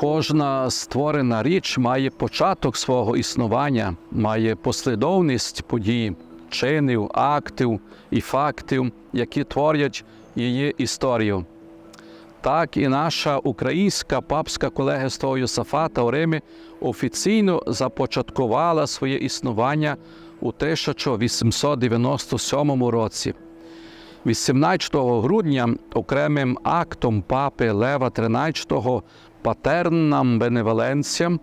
Кожна створена річ має початок свого існування, має послідовність подій, чинів, актів і фактів, які творять її історію. Так і наша українська папська колегія Йосафата у Римі офіційно започаткувала своє існування у 1897 році. 18 грудня окремим актом папи Лева XIII патернам беневоленціям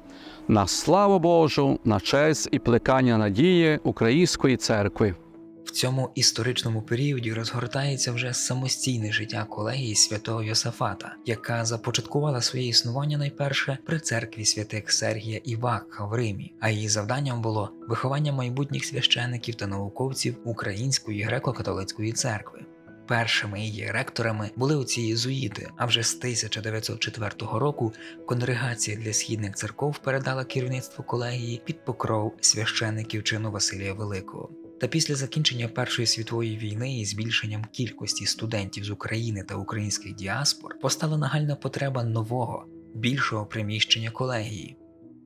на славу Божу, на честь і плекання надії Української церкви. В цьому історичному періоді розгортається вже самостійне життя колегії святого Йосафата, яка започаткувала своє існування найперше при церкві святих Сергія і Вакха в Римі, а її завданням було виховання майбутніх священиків та науковців Української греко-католицької церкви. Першими її ректорами були оці єзуїти, а вже з 1904 року конгрегація для східних церков передала керівництво колегії під покров священиків чину Василія Великого. Та після закінчення Першої світової війни і збільшенням кількості студентів з України та українських діаспор постала нагальна потреба нового, більшого приміщення колегії.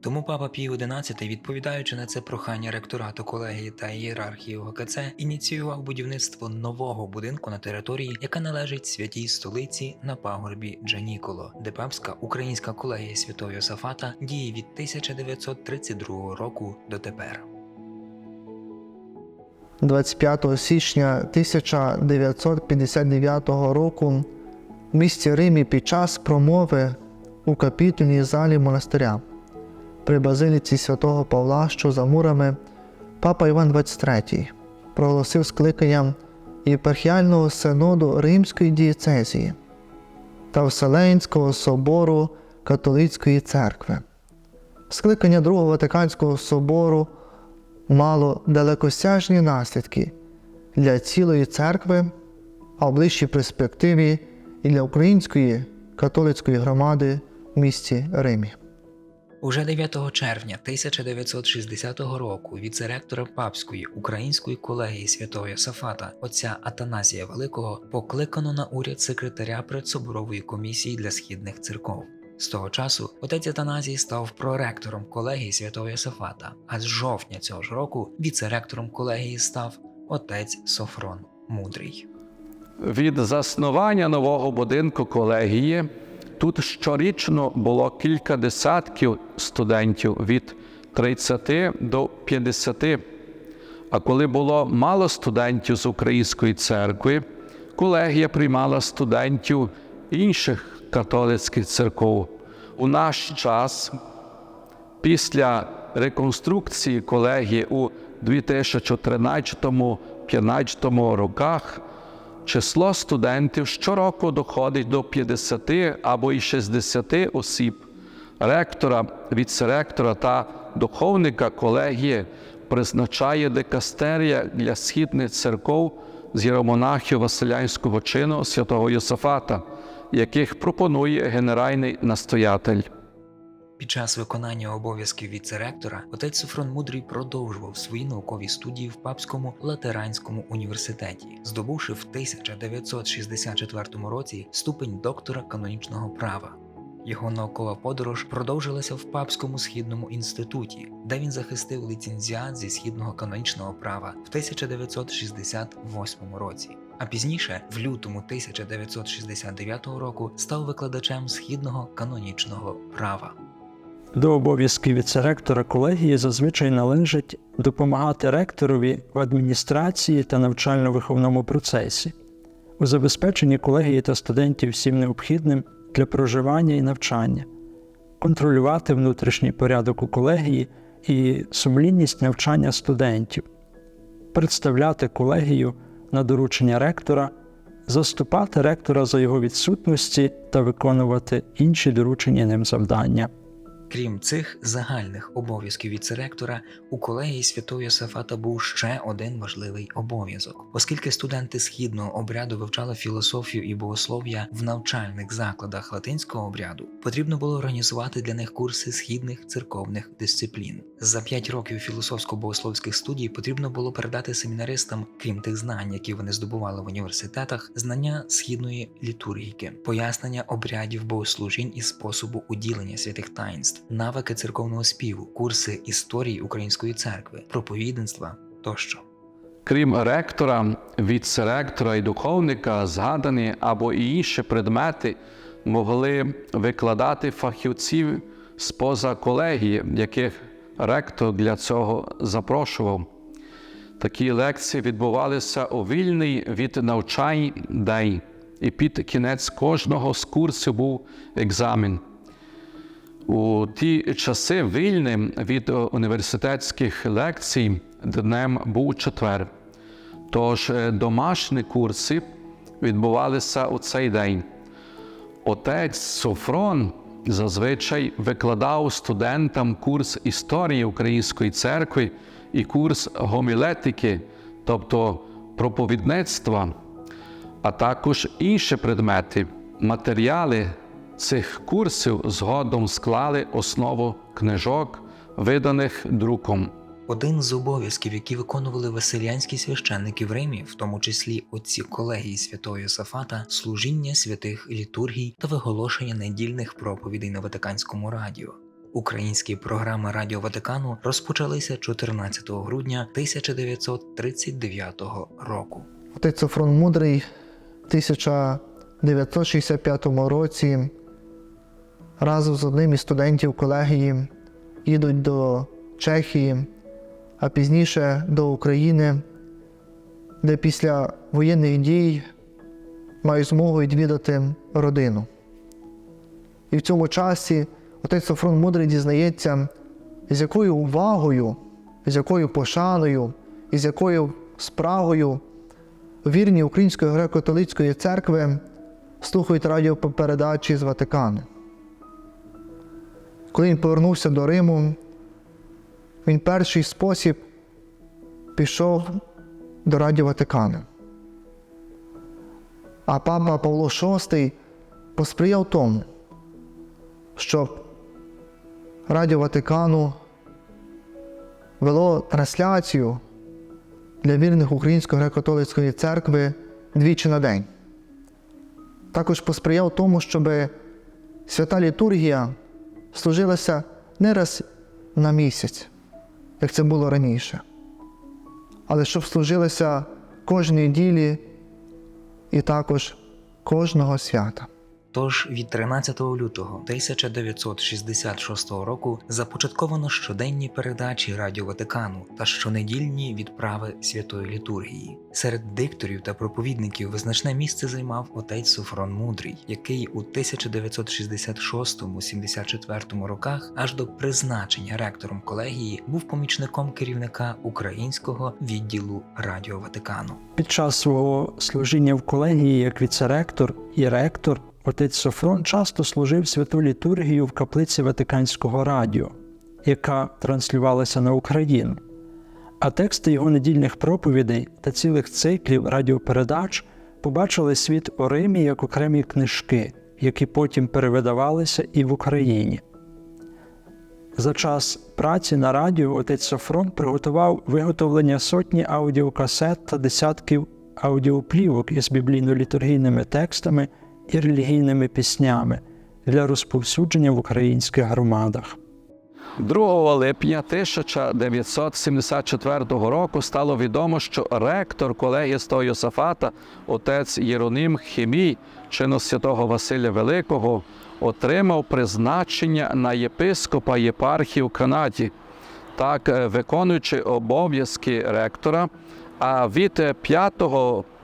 Тому папа Пій XI, відповідаючи на це прохання ректорату колегії та ієрархії ОГКЦ, ініціював будівництво нового будинку на території, яка належить святій столиці на пагорбі Джаніколо, де папська українська колегія святого Йосафата діє від 1932 року дотепер. 25 січня 1959 року в місті Римі під час промови у капітульній залі монастиря при базиліці святого Павла, що за мурами, папа Іван XXIII проголосив скликання єпархіального синоду Римської дієцезії та Вселенського собору католицької церкви. Скликання Другого Ватиканського собору мало далекосяжні наслідки для цілої церкви, а в ближчій перспективі і для української католицької громади в місті Римі. Уже 9 червня 1960 року віцеректора папської української колегії святого Йосафата отця Атаназія Великого покликано на уряд секретаря предсоборової комісії для східних церков. З того часу отець Атаназій став проректором колегії святого Йосафата, а з жовтня цього ж року віцеректором колегії став отець Софрон Мудрий. Від заснування нового будинку колегії тут щорічно було кілька десятків студентів від 30 до 50. А коли було мало студентів з української церкви, колегія приймала студентів інших католицьких церков. У наш час, після реконструкції колегії у 2013-2015 роках, число студентів щороку доходить до 50 або й 60 осіб. Ректора, віцеректора та духовника колегії призначає дикастерія для східних церков з єромонахів Василянського чину святого Йосафата, яких пропонує генеральний настоятель. Під час виконання обов'язків віцеректора отець Софрон Мудрий продовжував свої наукові студії в Папському Латеранському університеті, здобувши в 1964 році ступень доктора канонічного права. Його наукова подорож продовжилася в Папському східному інституті, де він захистив ліцензіат зі східного канонічного права в 1968 році. А пізніше, в лютому 1969 року, став викладачем східного канонічного права. До обов'язків віцеректора колегії зазвичай належить допомагати ректорові в адміністрації та навчально-виховному процесі, у забезпеченні колегії та студентів всім необхідним для проживання і навчання, контролювати внутрішній порядок у колегії і сумлінність навчання студентів, представляти колегію на доручення ректора, заступати ректора за його відсутності та виконувати інші доручені ним завдання. Крім цих загальних обов'язків віцеректора, у колегії святого Йосафата був ще один важливий обов'язок, оскільки студенти східного обряду вивчали філософію і богослов'я в навчальних закладах латинського обряду, потрібно було організувати для них курси східних церковних дисциплін. За п'ять років філософсько-богословських студій потрібно було передати семінаристам, крім тих знань, які вони здобували в університетах, знання східної літургіки, пояснення обрядів богослужінь і способу уділення святих таїнств, навики церковного співу, курси історії української церкви, проповідництва тощо. Крім ректора, віце-ректора і духовника, згадані або і інші предмети могли викладати фахівців споза колегії, яких ректор для цього запрошував. Такі лекції відбувалися у вільний від навчань день, і під кінець кожного з курсів був екзамен. У ті часи вільним від університетських лекцій днем був четвер. Тож е, домашні курси відбувалися у цей день. Отець Софрон зазвичай викладав студентам курс історії Української церкви і курс гомілетики, тобто проповідництва, а також інші предмети. Матеріали цих курсів згодом склали основу книжок, виданих друком. Один з обов'язків, які виконували веселянські священники в Римі, в тому числі отці колегії святого Йосафата, служіння святих літургій та виголошення недільних проповідей на Ватиканському радіо. Українські програми Радіо Ватикану розпочалися 14 грудня 1939 року. Отець Софрон Мудрий в 1965 році разом з одним із студентів колегії їдуть до Чехії, а пізніше до України, де після воєнних дій мають змогу відвідати родину. І в цьому часі отець Софрон Мудрий дізнається, з якою увагою, з якою пошаною і з якою спрагою вірні Української греко-католицької церкви слухають радіопередачі з Ватикану. Коли він повернувся до Риму, він перший спосіб пішов до Радіо Ватикану. А папа Павло VI посприяв тому, щоб Радіо Ватикану вело трансляцію для вірних Української греко-католицької церкви двічі на день. Також посприяв тому, щоб свята літургія служилася не раз на місяць, як це було раніше, але щоб служилося кожній ділі і також кожного свята. Тож від 13 лютого 1966 року започатковано щоденні передачі Радіо Ватикану та щонедільні відправи святої літургії. Серед дикторів та проповідників визначне місце займав отець Софрон Мудрий, який у 1966-74 роках аж до призначення ректором колегії був помічником керівника українського відділу Радіо Ватикану. Під час свого служіння в колегії як віцеректор і ректор отець Софрон часто служив святу літургію в каплиці Ватиканського радіо, яка транслювалася на Україну. А тексти його недільних проповідей та цілих циклів радіопередач побачили світ у Римі як окремі книжки, які потім перевидавалися і в Україні. За час праці на радіо отець Софрон приготував виготовлення сотні аудіокасет та десятків аудіоплівок із біблійно-літургійними текстами і релігійними піснями для розповсюдження в українських громадах. 2 липня 1974 року стало відомо, що ректор колегії Святого Йосафата, отець Єроним Хімій, чинос святого Василя Великого, отримав призначення на єпископа єпархії в Канаді, так е, виконуючи обов'язки ректора. А від 5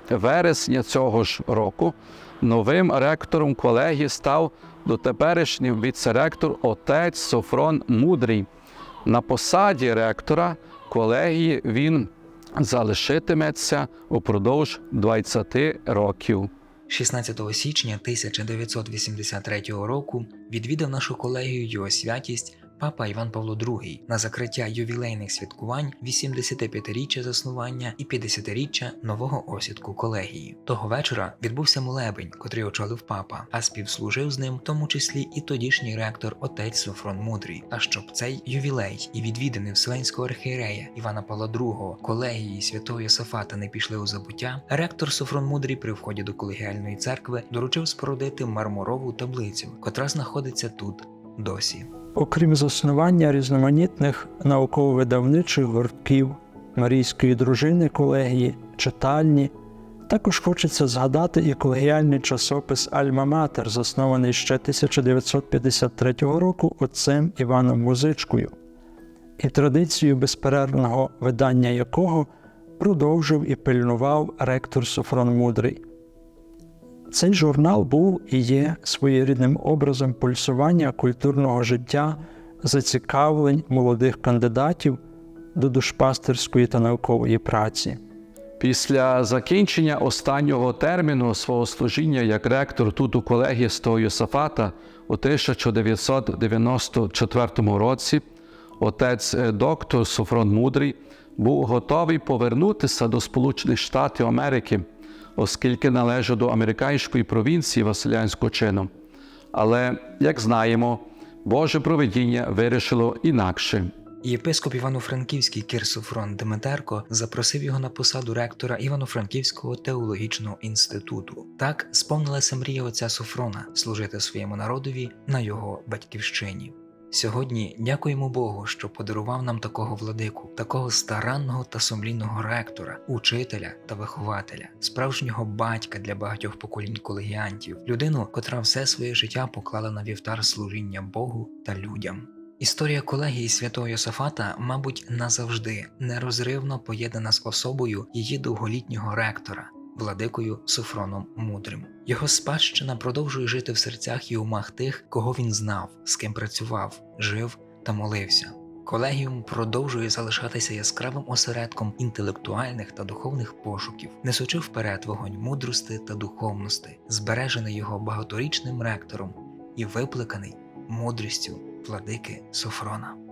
вересня цього ж року новим ректором колегії став дотеперішній віцеректор отець Софрон Мудрий. На посаді ректора колегії він залишитиметься упродовж 20 років. 16 січня 1983 року відвідав нашу колегію його святість Папа Іван Павло II на закриття ювілейних святкувань 85-річчя заснування і 50-річчя нового осідку колегії. Того вечора відбувся молебень, котрий очолив папа, а співслужив з ним, в тому числі і тодішній ректор отець Софрон Мудрий. А щоб цей ювілей і відвідини Вселенського архієрея Івана Павла II, колегії святого Йосафата не пішли у забуття, ректор Софрон Мудрий при вході до колегіальної церкви доручив спорудити мармурову таблицю, котра знаходиться тут досі. Окрім заснування різноманітних науково-видавничих гуртків, Марійської дружини колегії, читальні, також хочеться згадати і колегіальний часопис Альма-Матер, заснований ще 1953 року отцем Іваном Музичкою, і традицію безперервного видання якого продовжив і пильнував ректор Софрон Мудрий. Цей журнал був і є своєрідним образом пульсування культурного життя, зацікавлень молодих кандидатів до душпастерської та наукової праці. Після закінчення останнього терміну свого служіння як ректор тут у колегії Йосафата у 1994 році отець е, доктор Софрон Мудрий був готовий повернутися до Сполучених Штатів Америки, оскільки належав до американської провінції Василянського чину. Але, як знаємо, Боже провидіння вирішило інакше. Єпископ Івано-Франківський Кир Софрон Деметерко запросив його на посаду ректора Івано-Франківського теологічного інституту. Так сповнилася мрія отця Софрона служити своєму народові на його батьківщині. Сьогодні дякуємо Богу, що подарував нам такого владику, такого старанного та сумлінного ректора, учителя та вихователя, справжнього батька для багатьох поколінь колегіантів, людину, котра все своє життя поклала на вівтар служіння Богу та людям. Історія колегії святого Йосафата, мабуть, назавжди нерозривно поєднана з особою її довголітнього ректора, владикою Софроном Мудрим. Його спадщина продовжує жити в серцях і умах тих, кого він знав, з ким працював, жив та молився. Колегіум продовжує залишатися яскравим осередком інтелектуальних та духовних пошуків, несучи вперед вогонь мудрости та духовності, збережений його багаторічним ректором і виплеканий мудрістю владики Софрона.